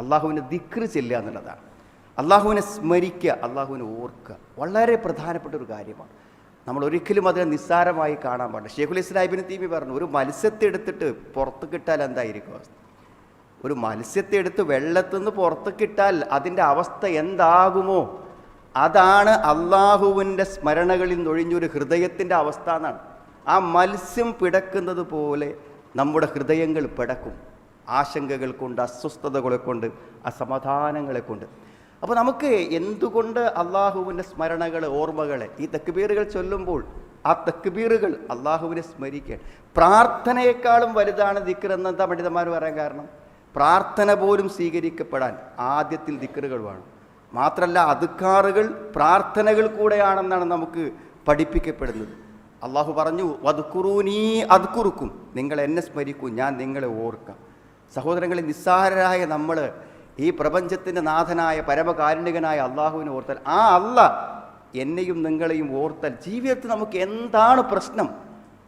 അള്ളാഹുവിനെ ദിക്ർ ചെല്ലുക എന്നുള്ളതാണ്. അള്ളാഹുവിനെ സ്മരിക്കുക അള്ളാഹുവിനെ ഓർക്കുക വളരെ പ്രധാനപ്പെട്ട ഒരു കാര്യമാണ്. നമ്മൾ ഒരിക്കലും അതിനെ നിസ്സാരമായി കാണാൻ പാടില്ല. ഷേഖുൽ ഇസ്ലാഹിബിന് തീമി പറഞ്ഞു ഒരു മത്സ്യത്തെ എടുത്തിട്ട് പുറത്ത് കിട്ടാൽ എന്തായിരിക്കും അവസ്ഥ? ഒരു മത്സ്യത്തെ എടുത്ത് വെള്ളത്തിൽ നിന്ന് പുറത്ത് കിട്ടാൽ അതിന്റെ അവസ്ഥ എന്താകുമോ? അതാണ് അള്ളാഹുവിന്റെ സ്മരണകളിൽ നിന്നൊഴിഞ്ഞൊരു ഹൃദയത്തിന്റെ അവസ്ഥ എന്നാണ്. ആ മത്സ്യം പിടക്കുന്നത് പോലെ നമ്മുടെ ഹൃദയങ്ങൾ പിടക്കും. ആശങ്കകൾ കൊണ്ട് അസ്വസ്ഥതകളെ കൊണ്ട് അസമാധാനങ്ങളെ കൊണ്ട് അപ്പോൾ നമുക്ക് എന്തുകൊണ്ട് അള്ളാഹുവിന്റെ സ്മരണകൾ ഓർമ്മകൾ ഈ തക്ബീറുകൾ ചൊല്ലുമ്പോൾ ആ തക്ബീറുകൾ അള്ളാഹുവിനെ സ്മരിക്കുക? പ്രാർത്ഥനയെക്കാളും വലുതാണ് ദിക്കർ എന്നെന്താ പണ്ഡിതന്മാർ പറയാൻ കാരണം? പ്രാർത്ഥന പോലും സ്വീകരിക്കപ്പെടാൻ ആദ്യത്തിൽ ദിക്കറുകൾ വേണം. മാത്രമല്ല അതുക്കാറുകൾ പ്രാർത്ഥനകൾ കൂടെയാണെന്നാണ് നമുക്ക് പഠിപ്പിക്കപ്പെടുന്നത്. അള്ളാഹു പറഞ്ഞു വതുക്കുറൂനീ അതുക്കുറുക്കും നിങ്ങൾ എന്നെ സ്മരിക്കൂ ഞാൻ നിങ്ങളെ ഓർക്കാം. സഹോദരങ്ങളെ നിസ്സാരരായ നമ്മൾ ഈ പ്രപഞ്ചത്തിന്റെ നാഥനായ പരമകാരുണികനായ അള്ളാഹുവിനെ ഓർത്താൽ ആ അല്ല എന്നെയും നിങ്ങളെയും ഓർത്താൽ ജീവിതത്തിൽ നമുക്ക് എന്താണ് പ്രശ്നം?